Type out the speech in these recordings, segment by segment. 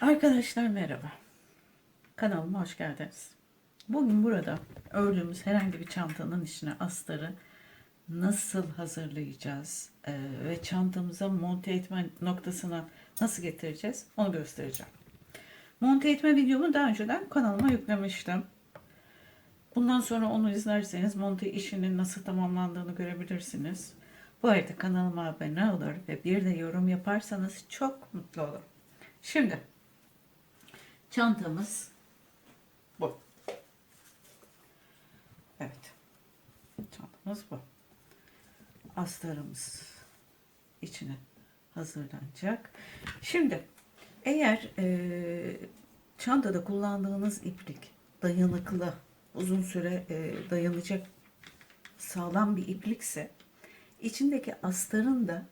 Arkadaşlar merhaba. Kanalıma hoş geldiniz. Bugün burada ördüğümüz herhangi bir çantanın içine astarı nasıl hazırlayacağız e, ve çantamıza monte etme noktasına nasıl getireceğiz onu göstereceğim. Monte etme videomu daha önceden kanalıma yüklemiştim. Bundan sonra onu izlerseniz monte işinin nasıl tamamlandığını görebilirsiniz. Bu arada kanalıma abone olur ve bir de yorum yaparsanız çok mutlu olurum. Şimdi çantamız bu. Evet. Çantamız bu. Astarımız içine hazırlanacak. Şimdi eğer e, çantada kullandığınız iplik dayanıklı, uzun süre e, dayanacak sağlam bir iplikse içindeki astarın da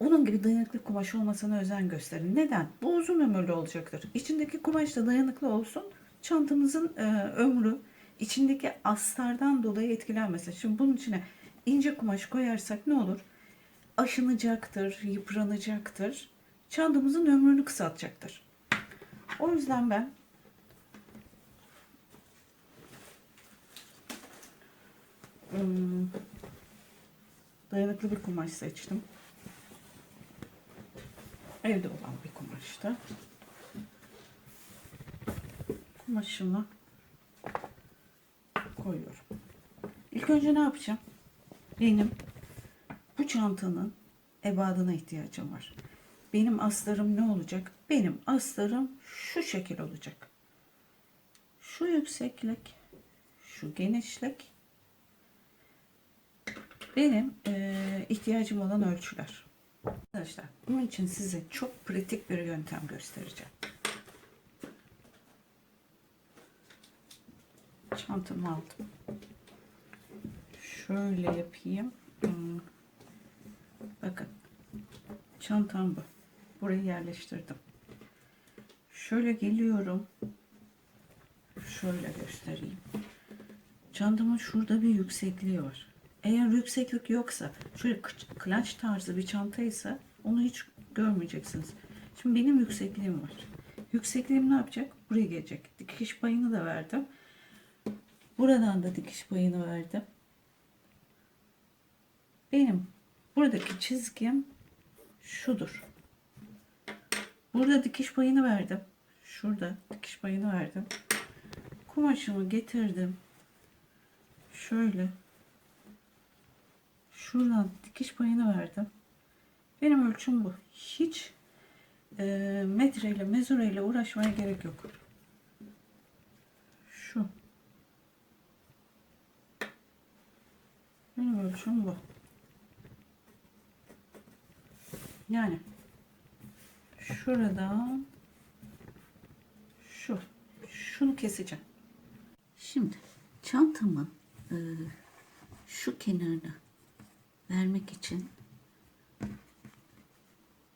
onun gibi dayanıklı kumaş olmasına özen gösterin. Neden? Bu uzun ömürlü olacaktır. İçindeki kumaş da dayanıklı olsun. Çantamızın e, ömrü içindeki astardan dolayı etkilenmesin. Şimdi bunun içine ince kumaş koyarsak ne olur? Aşınacaktır, yıpranacaktır. Çantamızın ömrünü kısaltacaktır. O yüzden ben hmm, dayanıklı bir kumaş seçtim. Evde olan bir kumaştı. Kumaşımı koyuyorum. İlk önce ne yapacağım? Benim bu çantanın ebadına ihtiyacım var. Benim astarım ne olacak? Benim astarım şu şekil olacak. Şu yükseklik, şu genişlik benim eee, ihtiyacım olan ölçüler. Arkadaşlar bunun için size çok pratik bir yöntem göstereceğim. Çantamı aldım. Şöyle yapayım. Hmm. Bakın. Çantam bu. Buraya yerleştirdim. Şöyle geliyorum. Şöyle göstereyim. Çantamın şurada bir yüksekliği var. Eğer yükseklik yoksa, şöyle clutch tarzı bir çantaysa onu hiç görmeyeceksiniz. Şimdi benim yüksekliğim var. Yüksekliğim ne yapacak? Buraya gelecek. Dikiş payını da verdim. Buradan da dikiş payını verdim. Benim buradaki çizgim şudur. Burada dikiş payını verdim. Şurada dikiş payını verdim. Kumaşımı getirdim. Şöyle. Şuradan dikiş payını verdim. Benim ölçüm bu. Hiç e, metreyle, mezureyle uğraşmaya gerek yok. Şu. Benim ölçüm bu. Yani şuradan şu. Şunu keseceğim. Şimdi çantamın e, şu kenarına vermek için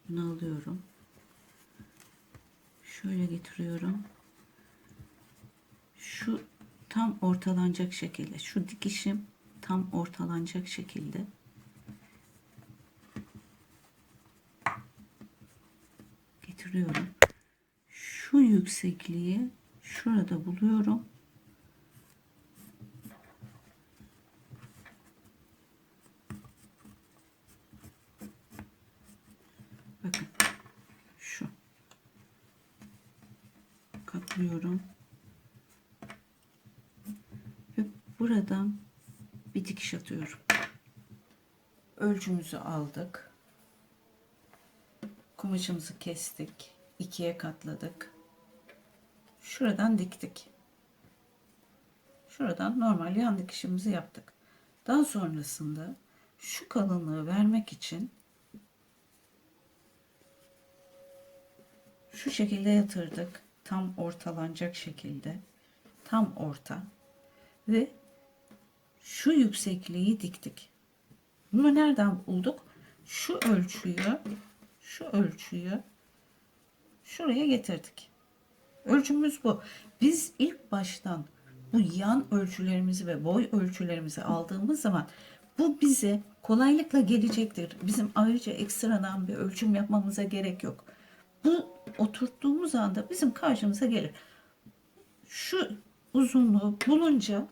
ne alıyorum? Şöyle getiriyorum. Şu tam ortalanacak şekilde. Şu dikişim tam ortalanacak şekilde. Getiriyorum. Şu yüksekliği şurada buluyorum. Bakın şu katlıyorum ve buradan bir dikiş atıyorum. Ölçümüzü aldık. Kumaşımızı kestik. ikiye katladık. Şuradan diktik. Şuradan normal yan dikişimizi yaptık. Daha sonrasında şu kalınlığı vermek için şu şekilde yatırdık. Tam ortalanacak şekilde. Tam orta. Ve şu yüksekliği diktik. Bunu nereden bulduk? Şu ölçüyü, şu ölçüyü şuraya getirdik. Ölçümüz bu. Biz ilk baştan bu yan ölçülerimizi ve boy ölçülerimizi aldığımız zaman bu bize kolaylıkla gelecektir. Bizim ayrıca ekstradan bir ölçüm yapmamıza gerek yok. Bu oturttuğumuz anda bizim karşımıza gelir. Şu uzunluğu bulunca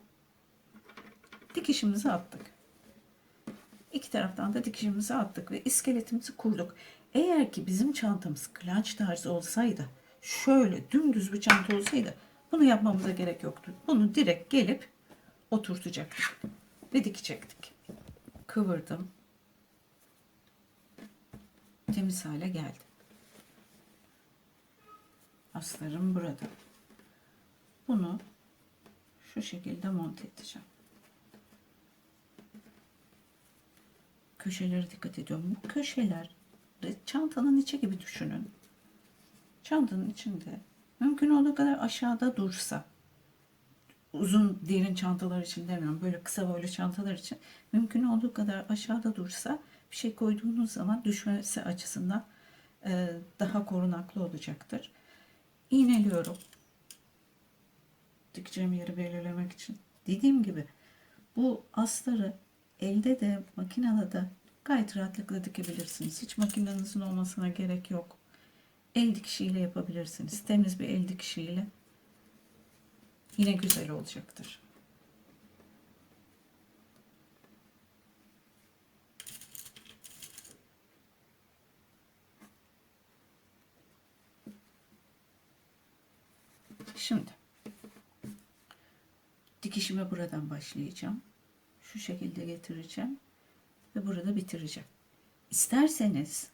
dikişimizi attık. İki taraftan da dikişimizi attık ve iskeletimizi kurduk. Eğer ki bizim çantamız clutch tarzı olsaydı, şöyle dümdüz bir çanta olsaydı bunu yapmamıza gerek yoktu. Bunu direkt gelip oturtacaktık ve dikecektik. Kıvırdım. Temiz hale geldi. Aslarım burada. Bunu şu şekilde monte edeceğim. Köşelere dikkat ediyorum. Bu köşeler çantanın içi gibi düşünün. Çantanın içinde mümkün olduğu kadar aşağıda dursa uzun derin çantalar için demiyorum. Böyle kısa boylu çantalar için mümkün olduğu kadar aşağıda dursa bir şey koyduğunuz zaman düşmesi açısından e, daha korunaklı olacaktır. İğneliyorum. Dikeceğim yeri belirlemek için. Dediğim gibi bu astarı elde de makinede de gayet rahatlıkla dikebilirsiniz. Hiç makinenizin olmasına gerek yok. El dikişiyle yapabilirsiniz. Temiz bir el dikişiyle yine güzel olacaktır. Şimdi dikişime buradan başlayacağım. Şu şekilde getireceğim ve burada bitireceğim. İsterseniz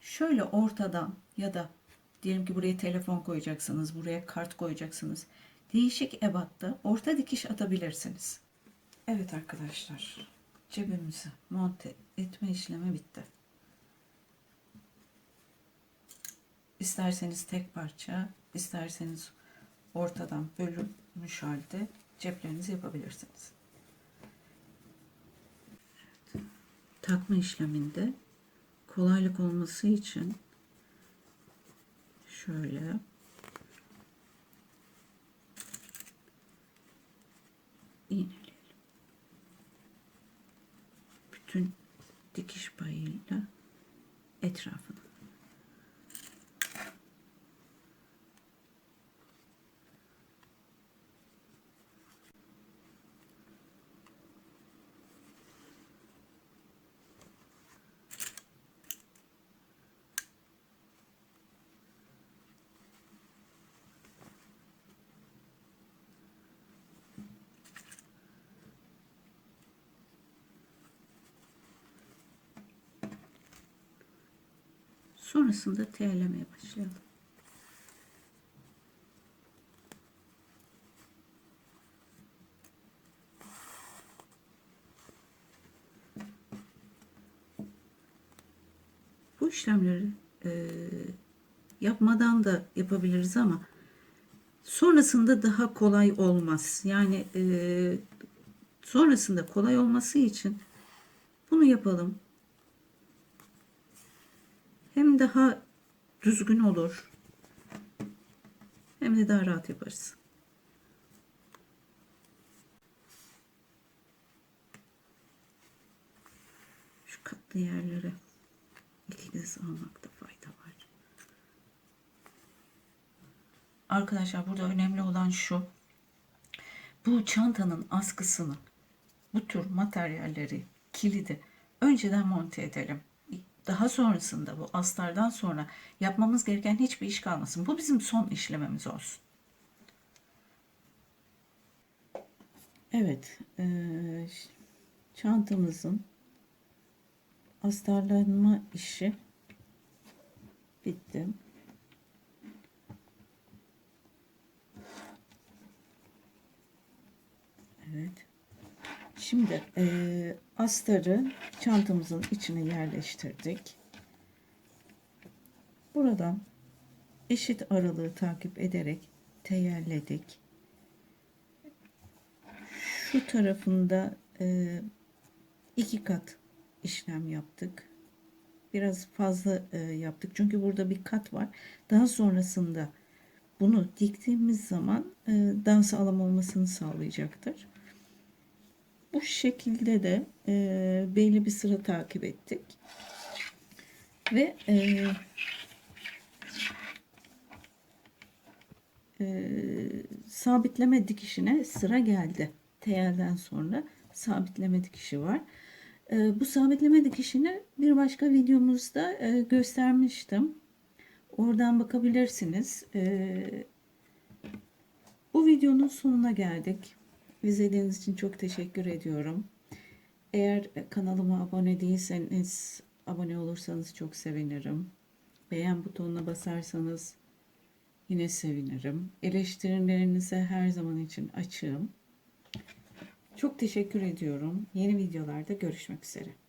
şöyle ortadan ya da diyelim ki buraya telefon koyacaksınız, buraya kart koyacaksınız. Değişik ebatta orta dikiş atabilirsiniz. Evet arkadaşlar, cebimizi monte etme işlemi bitti. İsterseniz tek parça, isterseniz ortadan bölünmüş halde ceplerinizi yapabilirsiniz. Takma işleminde kolaylık olması için şöyle iğneleyelim. Bütün dikiş payıyla etrafını. Sonrasında teyellemeye başlayalım. Bu işlemleri e, yapmadan da yapabiliriz ama sonrasında daha kolay olmaz. Yani e, sonrasında kolay olması için bunu yapalım. Hem daha düzgün olur. Hem de daha rahat yaparız. Şu katlı yerlere iki kez almakta fayda var. Arkadaşlar burada önemli olan şu. Bu çantanın askısını, bu tür materyalleri, kilidi önceden monte edelim daha sonrasında bu astardan sonra yapmamız gereken hiçbir iş kalmasın. Bu bizim son işlememiz olsun. Evet, e, çantamızın astarlanma işi bitti. Evet. Şimdi e, astarı çantamızın içine yerleştirdik. Buradan eşit aralığı takip ederek teyelledik. Şu tarafında e, iki kat işlem yaptık. Biraz fazla e, yaptık çünkü burada bir kat var. Daha sonrasında bunu diktiğimiz zaman e, daha sağlam olmasını sağlayacaktır. Bu şekilde de e, belli bir sıra takip ettik. Ve e, e, sabitleme dikişine sıra geldi. Teyelden sonra sabitleme dikişi var. E, bu sabitleme dikişini bir başka videomuzda e, göstermiştim. Oradan bakabilirsiniz. E, bu videonun sonuna geldik. İzlediğiniz için çok teşekkür ediyorum. Eğer kanalıma abone değilseniz abone olursanız çok sevinirim. Beğen butonuna basarsanız yine sevinirim. Eleştirilerinize her zaman için açığım. Çok teşekkür ediyorum. Yeni videolarda görüşmek üzere.